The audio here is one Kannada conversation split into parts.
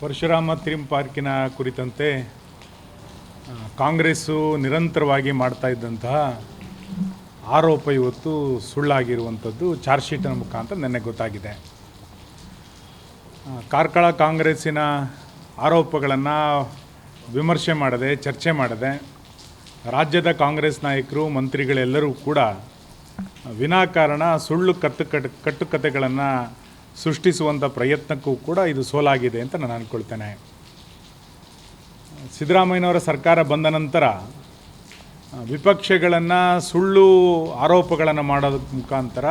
ಪರಶುರಾಮ ಥೀಮ್ ಪಾರ್ಕಿನ ಕುರಿತಂತೆ ಕಾಂಗ್ರೆಸ್ಸು ನಿರಂತರವಾಗಿ ಮಾಡ್ತಾ ಇದ್ದಂತಹ ಆರೋಪ ಇವತ್ತು ಸುಳ್ಳಾಗಿರುವಂಥದ್ದು ಚಾರ್ಜ್ ಶೀಟ್ನ ಮುಖಾಂತರ ನನಗೆ ಗೊತ್ತಾಗಿದೆ. ಕಾರ್ಕಳ ಕಾಂಗ್ರೆಸ್ಸಿನ ಆರೋಪಗಳನ್ನು ವಿಮರ್ಶೆ ಮಾಡದೆ, ಚರ್ಚೆ ಮಾಡದೆ, ರಾಜ್ಯದ ಕಾಂಗ್ರೆಸ್ ನಾಯಕರು, ಮಂತ್ರಿಗಳೆಲ್ಲರೂ ಕೂಡ ವಿನಾಕಾರಣ ಸುಳ್ಳು ಕತ್ತು ಕಟ್, ಕಟ್ಟುಕತೆಗಳನ್ನು ಸೃಷ್ಟಿಸುವಂಥ ಪ್ರಯತ್ನಕ್ಕೂ ಕೂಡ ಇದು ಸೋಲಾಗಿದೆ ಅಂತ ನಾನು ಅಂದ್ಕೊಳ್ತೇನೆ ಸಿದ್ದರಾಮಯ್ಯನವರ ಸರ್ಕಾರ ಬಂದ ನಂತರ, ವಿಪಕ್ಷಗಳನ್ನು ಸುಳ್ಳು ಆರೋಪಗಳನ್ನು ಮಾಡೋದ್ರ ಮುಖಾಂತರ,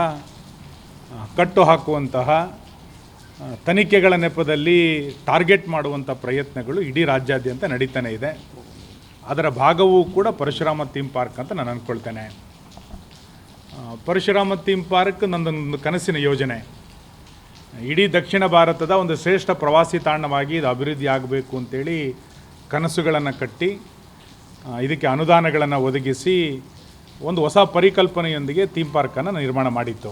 ಕಟ್ಟು ಹಾಕುವಂತಹ, ತನಿಖೆಗಳ ನೆಪದಲ್ಲಿ ಟಾರ್ಗೆಟ್ ಮಾಡುವಂಥ ಪ್ರಯತ್ನಗಳು ಇಡೀ ರಾಜ್ಯಾದ್ಯಂತ ನಡೀತಾನೆ ಇದೆ. ಅದರ ಭಾಗವೂ ಕೂಡ ಪರಶುರಾಮ ಥೀಮ್ ಪಾರ್ಕ್ ಅಂತ ನಾನು ಅಂದ್ಕೊಳ್ತೇನೆ ಪರಶುರಾಮ ಥೀಮ್ ಪಾರ್ಕ್ ನನ್ನೊಂದು ಕನಸಿನ ಯೋಜನೆ. ಇಡೀ ದಕ್ಷಿಣ ಭಾರತದ ಒಂದು ಶ್ರೇಷ್ಠ ಪ್ರವಾಸಿ ತಾಣವಾಗಿ ಇದು ಅಭಿವೃದ್ಧಿ ಆಗಬೇಕು ಅಂತೇಳಿ ಕನಸುಗಳನ್ನು ಕಟ್ಟಿ ಇದಕ್ಕೆ ಅನುದಾನಗಳನ್ನು ಒದಗಿಸಿ ಒಂದು ಹೊಸ ಪರಿಕಲ್ಪನೆಯೊಂದಿಗೆ ಥೀಮ್ ಪಾರ್ಕನ್ನು ನಿರ್ಮಾಣ ಮಾಡಿತ್ತು.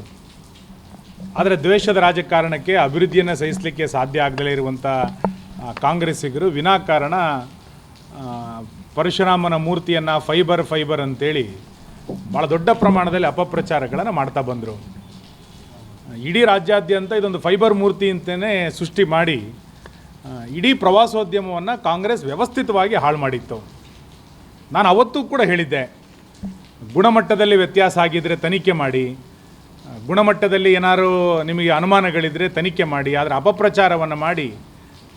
ಆದರೆ ದ್ವೇಷದ ರಾಜಕಾರಣಕ್ಕೆ ಅಭಿವೃದ್ಧಿಯನ್ನು ಸಹಿಸಲಿಕ್ಕೆ ಸಾಧ್ಯ ಆಗದಲೇ ಇರುವಂಥ ಕಾಂಗ್ರೆಸ್ಸಿಗರು ವಿನಾಕಾರಣ ಪರಶುರಾಮನ ಮೂರ್ತಿಯನ್ನು ಫೈಬರ್ ಫೈಬರ್ ಅಂತೇಳಿ ಭಾಳ ದೊಡ್ಡ ಪ್ರಮಾಣದಲ್ಲಿ ಅಪಪ್ರಚಾರಗಳನ್ನು ಮಾಡ್ತಾ ಬಂದರು. ಇಡೀ ರಾಜ್ಯಾದ್ಯಂತ ಇದೊಂದು ಫೈಬರ್ ಮೂರ್ತಿ ಅಂತಲೇ ಸೃಷ್ಟಿ ಮಾಡಿ ಇಡೀ ಪ್ರವಾಸೋದ್ಯಮವನ್ನು ಕಾಂಗ್ರೆಸ್ ವ್ಯವಸ್ಥಿತವಾಗಿ ಹಾಳು ಮಾಡಿತ್ತು. ನಾನು ಅವತ್ತೂ ಕೂಡ ಹೇಳಿದ್ದೆ, ಗುಣಮಟ್ಟದಲ್ಲಿ ವ್ಯತ್ಯಾಸ ಆಗಿದ್ದರೆ ತನಿಖೆ ಮಾಡಿ ಗುಣಮಟ್ಟದಲ್ಲಿ ಏನಾದರೂ ನಿಮಗೆ ಅನುಮಾನಗಳಿದ್ದರೆ ತನಿಖೆ ಮಾಡಿ, ಆದರೆ ಅಪಪ್ರಚಾರವನ್ನು ಮಾಡಿ,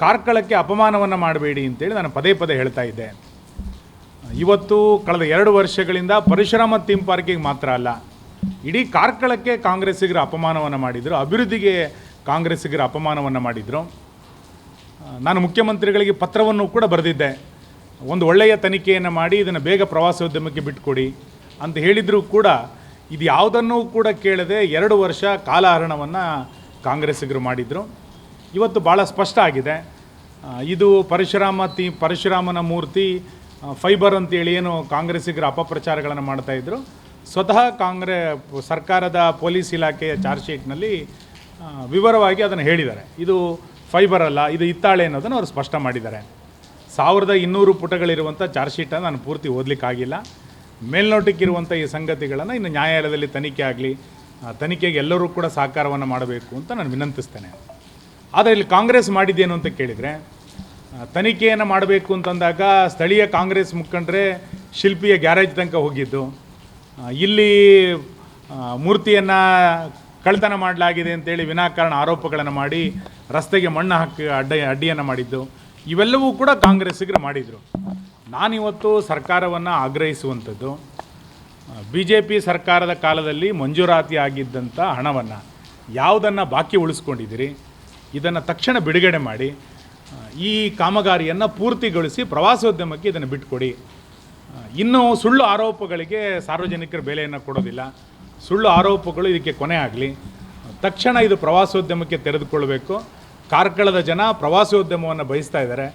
ಕಾರ್ಕಳಕ್ಕೆ ಅಪಮಾನವನ್ನು ಮಾಡಬೇಡಿ ಅಂತೇಳಿ ನಾನು ಪದೇ ಪದೇ ಹೇಳ್ತಾ ಇದ್ದೆ. ಇವತ್ತು ಕಳೆದ ಎರಡು ವರ್ಷಗಳಿಂದ ಪರಶುರಾಮ ಥೀಮ್ ಪಾರ್ಕಿಗೆ ಮಾತ್ರ ಅಲ್ಲ ಇಡೀ ಕಾರ್ಕಳಕ್ಕೆ ಕಾಂಗ್ರೆಸ್ಸಿಗರ ಅಪಮಾನವನ್ನು ಮಾಡಿದರು, ಅಭಿವೃದ್ಧಿಗೆ ಕಾಂಗ್ರೆಸ್ಸಿಗರ ಅಪಮಾನವನ್ನು ಮಾಡಿದರು. ನಾನು ಮುಖ್ಯಮಂತ್ರಿಗಳಿಗೆ ಪತ್ರವನ್ನು ಕೂಡ ಬರೆದಿದ್ದೆ. ಒಂದು ಒಳ್ಳೆಯ ತನಿಖೆಯನ್ನು ಮಾಡಿ ಇದನ್ನು ಬೇಗ ಪ್ರವಾಸೋದ್ಯಮಕ್ಕೆ ಬಿಟ್ಟುಕೊಡಿ ಅಂತ ಹೇಳಿದರೂ ಕೂಡ ಇದು ಯಾವುದನ್ನೂ ಕೂಡ ಕೇಳದೆ ಎರಡು ವರ್ಷ ಕಾಲಹರಣವನ್ನು ಕಾಂಗ್ರೆಸ್ಸಿಗರು ಮಾಡಿದರು. ಇವತ್ತು ಭಾಳ ಸ್ಪಷ್ಟ ಆಗಿದೆ. ಇದು ಪರಶುರಾಮ ತಿ, ಪರಶುರಾಮನ ಮೂರ್ತಿ ಫೈಬರ್ ಅಂತೇಳಿ ಏನು ಕಾಂಗ್ರೆಸ್ಸಿಗರು ಅಪಪ್ರಚಾರಗಳನ್ನು ಮಾಡ್ತಾಯಿದ್ರು ಸ್ವತಃ ಕಾಂಗ್ರೆ, ಸರ್ಕಾರದ ಪೊಲೀಸ್ ಇಲಾಖೆಯ ಚಾರ್ಜ್ ಶೀಟ್ನಲ್ಲಿ ವಿವರವಾಗಿ ಅದನ್ನು ಹೇಳಿದ್ದಾರೆ. ಇದು ಫೈಬರ್ ಅಲ್ಲ, ಇದು ಇತ್ತಾಳೆ ಅನ್ನೋದನ್ನು ಅವರು ಸ್ಪಷ್ಟ ಮಾಡಿದ್ದಾರೆ. ಸಾವಿರದ ಇನ್ನೂರು ಪುಟಗಳಿರುವಂಥ ಚಾರ್ಜ್ ಶೀಟನ್ನು ನಾನು ಪೂರ್ತಿ ಓದಲಿಕ್ಕಾಗಿಲ್ಲ. ಮೇಲ್ನೋಟಕ್ಕಿರುವಂಥ ಈ ಸಂಗತಿಗಳನ್ನು ಇನ್ನು ನ್ಯಾಯಾಲಯದಲ್ಲಿ ತನಿಖೆ ಆಗಲಿ ತನಿಖೆಗೆ ಎಲ್ಲರೂ ಕೂಡ ಸಹಕಾರವನ್ನು ಮಾಡಬೇಕು ಅಂತ ನಾನು ವಿನಂತಿಸ್ತೇನೆ. ಆದರೆ ಇಲ್ಲಿ ಕಾಂಗ್ರೆಸ್ ಮಾಡಿದ್ದೇನು ಅಂತ ಕೇಳಿದರೆ ತನಿಖೆಯನ್ನು ಮಾಡಬೇಕು ಅಂತಂದಾಗ ಸ್ಥಳೀಯ ಕಾಂಗ್ರೆಸ್ ಮುಖಂಡರೇ ಶಿಲ್ಪಿಯ ಗ್ಯಾರೇಜ್ ತನಕ ಹೋಗಿದ್ದು ಇಲ್ಲಿ ಮೂರ್ತಿಯನ್ನು ಕಳ್ತನ ಮಾಡಲಾಗಿದೆ ಅಂತೇಳಿ ವಿನಾಕಾರಣ ಆರೋಪಗಳನ್ನು ಮಾಡಿ ರಸ್ತೆಗೆ ಮಣ್ಣು ಹಾಕಿ ಅಡ್ಡ, ಅಡ್ಡಿಯನ್ನು ಮಾಡಿದ್ದು. ಇವೆಲ್ಲವೂ ಕೂಡ ಕಾಂಗ್ರೆಸ್ಸಿಗರು ಮಾಡಿದರು. ನಾನಿವತ್ತು ಸರ್ಕಾರವನ್ನು ಆಗ್ರಹಿಸುವಂಥದ್ದು ಬಿ ಜೆ ಪಿ ಸರ್ಕಾರದ ಕಾಲದಲ್ಲಿ ಮಂಜೂರಾತಿ ಆಗಿದ್ದಂಥ ಹಣವನ್ನು ಯಾವುದನ್ನು ಬಾಕಿ ಉಳಿಸ್ಕೊಂಡಿದ್ದೀರಿ, ಇದನ್ನು ತಕ್ಷಣ ಬಿಡುಗಡೆ ಮಾಡಿ ಈ ಕಾಮಗಾರಿಯನ್ನು ಪೂರ್ತಿಗೊಳಿಸಿ ಪ್ರವಾಸೋದ್ಯಮಕ್ಕೆ ಇದನ್ನು ಬಿಟ್ಕೊಡಿ. ಇನ್ನು ಸುಳ್ಳು ಆರೋಪಗಳಿಗೆ ಸಾರ್ವಜನಿಕರು ಬೆಲೆಯನ್ನು ಕೊಡೋದಿಲ್ಲ. ಸುಳ್ಳು ಆರೋಪಗಳು ಇದಕ್ಕೆ ಕೊನೆ ಆಗಲಿ. ತಕ್ಷಣ ಇದು ಪ್ರವಾಸೋದ್ಯಮಕ್ಕೆ ತೆರೆದುಕೊಳ್ಬೇಕು ಕಾರ್ಕಳದ ಜನ ಪ್ರವಾಸೋದ್ಯಮವನ್ನು ಬಯಸ್ತಾ ಇದ್ದಾರೆ.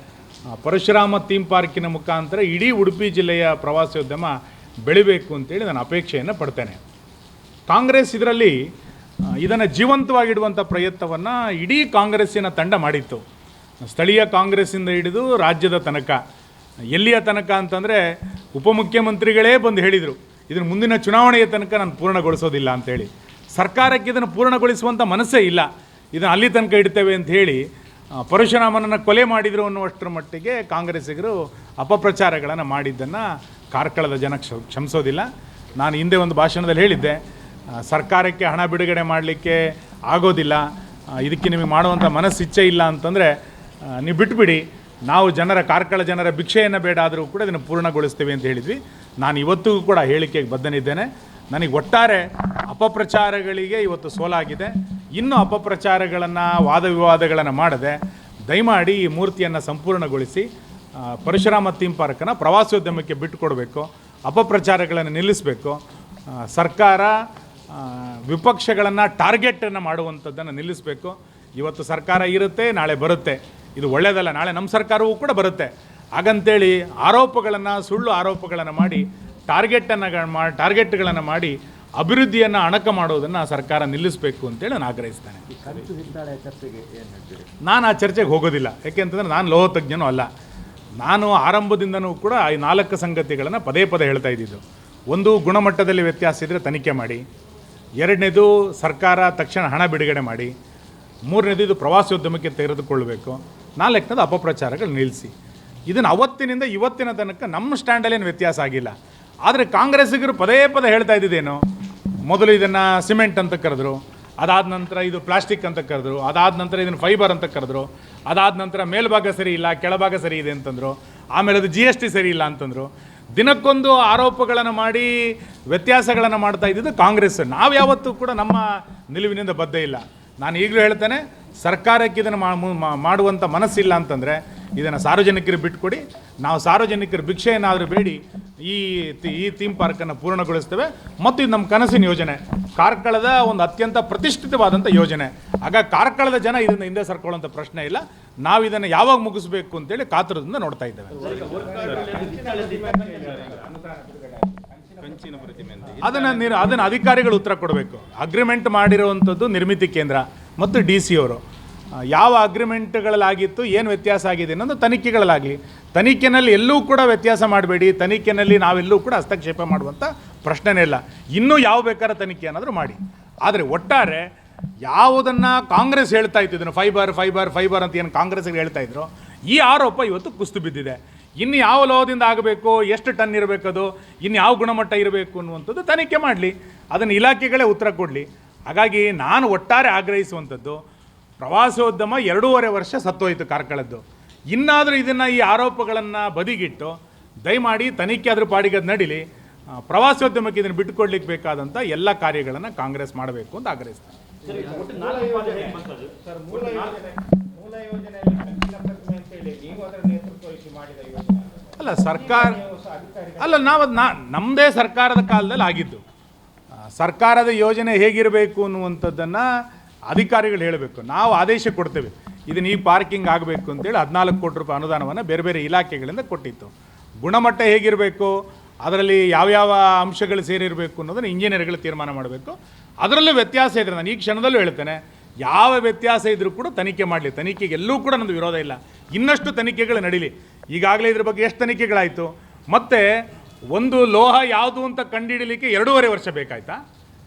ಪರಶುರಾಮ ಥೀಮ್ ಪಾರ್ಕಿನ ಮುಖಾಂತರ ಇಡೀ ಉಡುಪಿ ಜಿಲ್ಲೆಯ ಪ್ರವಾಸೋದ್ಯಮ ಬೆಳಿಬೇಕು ಅಂತೇಳಿ ನಾನು ಅಪೇಕ್ಷೆಯನ್ನು ಪಡ್ತೇನೆ. ಕಾಂಗ್ರೆಸ್ ಇದರಲ್ಲಿ ಇದನ್ನು ಜೀವಂತವಾಗಿಡುವಂಥ ಪ್ರಯತ್ನವನ್ನು ಇಡೀ ಕಾಂಗ್ರೆಸ್ಸಿನ ತಂಡ ಮಾಡಿತ್ತು. ಸ್ಥಳೀಯ ಕಾಂಗ್ರೆಸ್ಸಿಂದ ಹಿಡಿದು ರಾಜ್ಯದ ತನಕ. ಎಲ್ಲಿಯ ತನಕ ಅಂತಂದರೆ ಉಪಮುಖ್ಯಮಂತ್ರಿಗಳೇ ಬಂದು ಹೇಳಿದರು ಇದನ್ನು ಮುಂದಿನ ಚುನಾವಣೆಯ ತನಕ ನಾನು ಪೂರ್ಣಗೊಳಿಸೋದಿಲ್ಲ ಅಂತೇಳಿ. ಸರ್ಕಾರಕ್ಕೆ ಇದನ್ನು ಪೂರ್ಣಗೊಳಿಸುವಂಥ ಮನಸ್ಸೇ ಇಲ್ಲ. ಇದನ್ನು ಅಲ್ಲಿ ತನಕ ಇಡ್ತೇವೆ ಅಂತ ಹೇಳಿ ಪರಶುರಾಮನನ್ನು ಕೊಲೆ ಮಾಡಿದರು ಅನ್ನುವಷ್ಟರ ಮಟ್ಟಿಗೆ ಕಾಂಗ್ರೆಸ್ಸಿಗರು ಅಪಪ್ರಚಾರಗಳನ್ನು ಮಾಡಿದ್ದನ್ನು ಕಾರ್ಕಳದ ಜನ ಕ್ಷ, ಕ್ಷಮಿಸೋದಿಲ್ಲ. ನಾನು ಹಿಂದೆ ಒಂದು ಭಾಷಣದಲ್ಲಿ ಹೇಳಿದ್ದೆ ಸರ್ಕಾರಕ್ಕೆ ಹಣ ಬಿಡುಗಡೆ ಮಾಡಲಿಕ್ಕೆ ಆಗೋದಿಲ್ಲ. ಇದಕ್ಕೆ ನಿಮಗೆ ಮಾಡುವಂಥ ಮನಸ್ಸಿಚ್ಛೆ ಇಲ್ಲ ಅಂತಂದರೆ ನೀವು ಬಿಟ್ಬಿಡಿ. ನಾವು ಜನರ ಕಾರ್ಕಳ ಜನರ ಭಿಕ್ಷೆಯನ್ನು ಬೇಡ ಆದರೂ ಕೂಡ ಇದನ್ನು ಪೂರ್ಣಗೊಳಿಸ್ತೀವಿ ಅಂತ ಹೇಳಿದ್ವಿ. ನಾನು ಇವತ್ತಿಗೂ ಕೂಡ ಹೇಳಿಕೆಗೆ ಬದ್ಧನಿದ್ದೇನೆ. ನನಗೆ ಒಟ್ಟಾರೆ ಅಪಪ್ರಚಾರಗಳಿಗೆ ಇವತ್ತು ಸೋಲಾಗಿದೆ. ಇನ್ನೂ ಅಪಪ್ರಚಾರಗಳನ್ನು ವಾದ ವಿವಾದಗಳನ್ನು ಮಾಡದೆ ದಯಮಾಡಿ ಈ ಮೂರ್ತಿಯನ್ನು ಸಂಪೂರ್ಣಗೊಳಿಸಿ ಪರಶುರಾಮ ಥೀಮ್ ಪಾರ್ಕನ್ನು ಪ್ರವಾಸೋದ್ಯಮಕ್ಕೆ ಬಿಟ್ಟುಕೊಡಬೇಕು, ಅಪಪ್ರಚಾರಗಳನ್ನು ನಿಲ್ಲಿಸಬೇಕು. ಸರ್ಕಾರ ವಿಪಕ್ಷಗಳನ್ನು ಟಾರ್ಗೆಟನ್ನು ಮಾಡುವಂಥದ್ದನ್ನು ನಿಲ್ಲಿಸಬೇಕು. ಇವತ್ತು ಸರ್ಕಾರ ಇರುತ್ತೆ, ನಾಳೆ ಬರುತ್ತೆ. ಇದು ಒಳ್ಳೆಯದಲ್ಲ ನಾಳೆ ನಮ್ಮ ಸರ್ಕಾರವೂ ಕೂಡ ಬರುತ್ತೆ. ಹಾಗಂತೇಳಿ ಆರೋಪಗಳನ್ನು ಸುಳ್ಳು ಆರೋಪಗಳನ್ನು ಮಾಡಿ ಟಾರ್ಗೆಟನ್ನು ಮಾ ಟಾರ್ಗೆಟ್ಗಳನ್ನು ಮಾಡಿ ಅಭಿವೃದ್ಧಿಯನ್ನು ಅಣಕ ಮಾಡೋದನ್ನು ಸರ್ಕಾರ ನಿಲ್ಲಿಸಬೇಕು ಅಂತೇಳಿ ನಾನು ಆಗ್ರಹಿಸ್ತೇನೆ. ನಾನು ಆ ಚರ್ಚೆಗೆ ಹೋಗೋದಿಲ್ಲ. ಯಾಕೆಂತಂದ್ರೆ ನಾನು ಲೋಹತಜ್ಞನೂ ಅಲ್ಲ. ನಾನು ಆರಂಭದಿಂದನೂ ಕೂಡ ಈ ನಾಲ್ಕು ಸಂಗತಿಗಳನ್ನು ಪದೇ ಪದೇ ಹೇಳ್ತಾ ಇದ್ದಿದ್ದು. ಒಂದು ಗುಣಮಟ್ಟದಲ್ಲಿ ವ್ಯತ್ಯಾಸ ಇದ್ದರೆ ತನಿಖೆ ಮಾಡಿ. ಎರಡನೇದು ಸರ್ಕಾರ ತಕ್ಷಣ ಹಣ ಬಿಡುಗಡೆ ಮಾಡಿ. ಮೂರನೇದು ಇದು ಪ್ರವಾಸೋದ್ಯಮಕ್ಕೆ ತೆಗೆದುಕೊಳ್ಳಬೇಕು. ನಾಲ್ಕನೇದು ಅಪಪ್ರಚಾರಗಳು ನಿಲ್ಲಿಸಿ. ಇದನ್ನು ಅವತ್ತಿನಿಂದ ಇವತ್ತಿನ ತನಕ ನಮ್ಮ ಸ್ಟ್ಯಾಂಡಲ್ಲೇನು ವ್ಯತ್ಯಾಸ ಆಗಿಲ್ಲ. ಆದರೆ ಕಾಂಗ್ರೆಸ್ಸಿಗರು ಪದೇ ಪದೇ ಹೇಳ್ತಾ ಇದ್ದಿದ್ದೇನು, ಮೊದಲು ಇದನ್ನು ಸಿಮೆಂಟ್ ಅಂತ ಕರೆದ್ರು, ಅದಾದ ನಂತರ ಇದು ಪ್ಲಾಸ್ಟಿಕ್ ಅಂತ ಕರೆದ್ರು, ಅದಾದ ನಂತರ ಇದನ್ನು ಫೈಬರ್ ಅಂತ ಕರೆದ್ರು, ಅದಾದ ನಂತರ ಮೇಲ್ಭಾಗ ಸರಿ ಇಲ್ಲ, ಕೆಳಭಾಗ ಸರಿ ಇದೆ ಅಂತಂದರು, ಆಮೇಲೆ ಅದು ಜಿ ಎಸ್ ಟಿ ಸರಿ ಇಲ್ಲ ಅಂತಂದರು. ದಿನಕ್ಕೊಂದು ಆರೋಪಗಳನ್ನು ಮಾಡಿ, ವ್ಯತ್ಯಾಸಗಳನ್ನು ಮಾಡ್ತಾ ಇದ್ದಿದ್ದು ಕಾಂಗ್ರೆಸ್. ನಾವು ಯಾವತ್ತೂ ಕೂಡ ನಮ್ಮ ನಿಲುವಿನಿಂದ ಬದ್ಧ ಇಲ್ಲ. ನಾನು ಈಗಲೂ ಹೇಳ್ತೇನೆ ಸರ್ಕಾರಕ್ಕೆ ಇದನ್ನು ಮಾಡುವಂಥ ಮನಸ್ಸಿಲ್ಲ ಅಂತಂದರೆ ಇದನ್ನು ಸಾರ್ವಜನಿಕರು ಬಿಟ್ಕೊಡಿ. ನಾವು ಸಾರ್ವಜನಿಕರ ಭಿಕ್ಷೆಯನ್ನಾದರೂ ಬೇಡಿ. ಈ ಈ ಥೀಮ್ ಪಾರ್ಕನ್ನು ಪೂರ್ಣಗೊಳಿಸ್ತೇವೆ. ಮತ್ತು ಇದು ನಮ್ಮ ಕನಸಿನ ಯೋಜನೆ. ಕಾರ್ಕಳದ ಒಂದು ಅತ್ಯಂತ ಪ್ರತಿಷ್ಠಿತವಾದಂಥ ಯೋಜನೆ. ಆಗ ಕಾರ್ಕಳದ ಜನ ಇದನ್ನು ಹಿಂದೆ ಸರ್ಕೊಳ್ಳುವಂಥ ಪ್ರಶ್ನೆ ಇಲ್ಲ. ನಾವು ಇದನ್ನು ಯಾವಾಗ ಮುಗಿಸ್ಬೇಕು ಅಂತೇಳಿ ಕಾತರದಿಂದ ನೋಡ್ತಾ ಇದ್ದೇವೆ. ಅದನ್ನು ಅದನ್ನು ಅಧಿಕಾರಿಗಳು ಉತ್ತರ ಕೊಡಬೇಕು. ಅಗ್ರಿಮೆಂಟ್ ಮಾಡಿರುವಂಥದ್ದು ನಿರ್ಮಿತಿ ಕೇಂದ್ರ. ಮತ್ತು ಡಿ ಸಿ ಅವರು. ಯಾವ ಅಗ್ರಿಮೆಂಟ್ಗಳಲ್ಲಾಗಿತ್ತು, ಏನು ವ್ಯತ್ಯಾಸ ಆಗಿದೆ ಅನ್ನೋದು ತನಿಖೆಗಳಲ್ಲಾಗಲಿ. ತನಿಖೆನಲ್ಲಿ ಎಲ್ಲೂ ಕೂಡ ವ್ಯತ್ಯಾಸ ಮಾಡಬೇಡಿ, ತನಿಖೆನಲ್ಲಿ ನಾವೆಲ್ಲೂ ಕೂಡ ಹಸ್ತಕ್ಷೇಪ ಮಾಡುವಂಥ ಪ್ರಶ್ನೆನೇ ಇಲ್ಲ. ಇನ್ನೂ ಯಾವ ಬೇಕಾದ್ರೆ ತನಿಖೆ ಏನಾದರೂ ಮಾಡಿ. ಆದರೆ ಒಟ್ಟಾರೆ, ಯಾವುದನ್ನು ಕಾಂಗ್ರೆಸ್ ಹೇಳ್ತಾ ಇತ್ತು ಇದನ್ನು ಫೈಬರ್ ಫೈಬರ್ ಫೈಬರ್ ಅಂತ ಏನು ಕಾಂಗ್ರೆಸ್ಗೆ ಹೇಳ್ತಾ ಇದ್ರು, ಈ ಆರೋಪ ಇವತ್ತು ಕುಸ್ತು ಬಿದ್ದಿದೆ. ಇನ್ನು ಯಾವ ಲೋಹದಿಂದ ಆಗಬೇಕು, ಎಷ್ಟು ಟನ್ ಇರಬೇಕದು, ಇನ್ನು ಯಾವ ಗುಣಮಟ್ಟ ಇರಬೇಕು ಅನ್ನುವಂಥದ್ದು ತನಿಖೆ ಮಾಡಲಿ. ಅದನ್ನು ಇಲಾಖೆಗಳೇ ಉತ್ತರ ಕೊಡಲಿ. ಹಾಗಾಗಿ ನಾನು ಒಟ್ಟಾರೆ ಆಗ್ರಹಿಸುವಂಥದ್ದು ಪ್ರವಾಸೋದ್ಯಮ ಎರಡೂವರೆ ವರ್ಷ ಸತ್ತೋಯಿತು ಕಾರ್ಕಳದ್ದು. ಇನ್ನಾದರೂ ಇದನ್ನು ಈ ಆರೋಪಗಳನ್ನು ಬದಿಗಿಟ್ಟು ದಯಮಾಡಿ ತನಿಖೆ ಅದ್ರ ಪಾಡಿಗೆ ಅದು ನಡೀಲಿ ಪ್ರವಾಸೋದ್ಯಮಕ್ಕೆ ಇದನ್ನು ಬಿಟ್ಟುಕೊಡ್ಲಿಕ್ಕೆ ಬೇಕಾದಂಥ ಎಲ್ಲ ಕಾರ್ಯಗಳನ್ನು ಕಾಂಗ್ರೆಸ್ ಮಾಡಬೇಕು ಅಂತ ಆಗ್ರಹಿಸ್ತಾರೆ. ಅಲ್ಲ ಸರ್ಕಾರ ಅಲ್ಲ ನಾವು ನಮ್ಮದೇ ಸರ್ಕಾರದ ಕಾಲದಲ್ಲಿ ಆಗಿದ್ದು. ಸರ್ಕಾರದ ಯೋಜನೆ ಹೇಗಿರಬೇಕು ಅನ್ನುವಂಥದ್ದನ್ನು ಅಧಿಕಾರಿಗಳು ಹೇಳಬೇಕು. ನಾವು ಆದೇಶ ಕೊಡ್ತೇವೆ. ಇದನ್ನ ಈ ಪಾರ್ಕಿಂಗ್ ಆಗಬೇಕು ಅಂತೇಳಿ ಹದಿನಾಲ್ಕು ಕೋಟಿ ರೂಪಾಯಿ ಅನುದಾನವನ್ನು ಬೇರೆ ಬೇರೆ ಇಲಾಖೆಗಳಿಂದ ಕೊಟ್ಟಿತ್ತು. ಗುಣಮಟ್ಟ ಹೇಗಿರಬೇಕು, ಅದರಲ್ಲಿ ಯಾವ್ಯಾವ ಅಂಶಗಳು ಸೇರಿರಬೇಕು ಅನ್ನೋದನ್ನು ಇಂಜಿನಿಯರ್ಗಳು ತೀರ್ಮಾನ ಮಾಡಬೇಕು. ಅದರಲ್ಲೂ ವ್ಯತ್ಯಾಸ ಇದ್ರೆ ನಾನು ಈ ಕ್ಷಣದಲ್ಲೂ ಹೇಳ್ತೇನೆ, ಯಾವ ವ್ಯತ್ಯಾಸ ಇದ್ರೂ ಕೂಡ ತನಿಖೆ ಮಾಡಲಿ. ತನಿಖೆಗೆ ಎಲ್ಲೂ ಕೂಡ ನನ್ನದು ವಿರೋಧ ಇಲ್ಲ. ಇನ್ನಷ್ಟು ತನಿಖೆಗಳು ನಡೀಲಿ. ಈಗಾಗಲೇ ಇದ್ರ ಬಗ್ಗೆ ಎಷ್ಟು ತನಿಖೆಗಳಾಯಿತು? ಮತ್ತು ಒಂದು ಲೋಹ ಯಾವುದು ಅಂತ ಕಂಡುಹಿಡಲಿಕ್ಕೆ ಎರಡೂವರೆ ವರ್ಷ ಬೇಕಾಯ್ತಾ?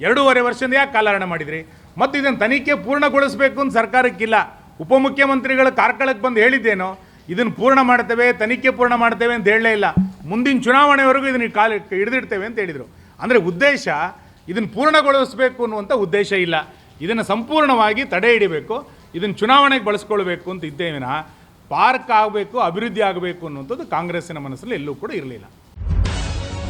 ಎರಡೂವರೆ ವರ್ಷದಿಂದ ಯಾಕೆ ಕಾಲಹರಣ ಮಾಡಿದ್ರಿ? ಮತ್ತು ಇದನ್ನು ತನಿಖೆ ಪೂರ್ಣಗೊಳಿಸಬೇಕು ಅಂತ ಸರ್ಕಾರಕ್ಕಿಲ್ಲ. ಉಪಮುಖ್ಯಮಂತ್ರಿಗಳು ಕಾರ್ಕಳಕ್ಕೆ ಬಂದು ಹೇಳಿದ್ದೇನೋ ಇದನ್ನು ಪೂರ್ಣ ಮಾಡ್ತೇವೆ, ತನಿಖೆ ಪೂರ್ಣ ಮಾಡ್ತೇವೆ ಅಂತ ಹೇಳಲೇ ಇಲ್ಲ. ಮುಂದಿನ ಚುನಾವಣೆವರೆಗೂ ಇದನ್ನು ಕಾಲ ಹಿಡಿದಿಡ್ತೇವೆ ಅಂತ ಹೇಳಿದರು. ಅಂದರೆ ಉದ್ದೇಶ ಇದನ್ನು ಪೂರ್ಣಗೊಳಿಸಬೇಕು ಅನ್ನುವಂಥ ಉದ್ದೇಶ ಇಲ್ಲ. ಇದನ್ನು ಸಂಪೂರ್ಣವಾಗಿ ತಡೆ ಹಿಡಿಬೇಕು ಇದನ್ನು ಚುನಾವಣೆಗೆ ಬಳಸ್ಕೊಳ್ಬೇಕು ಅಂತ ಇದ್ದೇವಿನ, ಪಾರ್ಕ್ ಆಗಬೇಕು, ಅಭಿವೃದ್ಧಿ ಆಗಬೇಕು ಅನ್ನುವಂಥದ್ದು ಕಾಂಗ್ರೆಸ್ಸಿನ ಮನಸ್ಸಲ್ಲಿ ಎಲ್ಲೂ ಕೂಡ ಇರಲಿಲ್ಲ.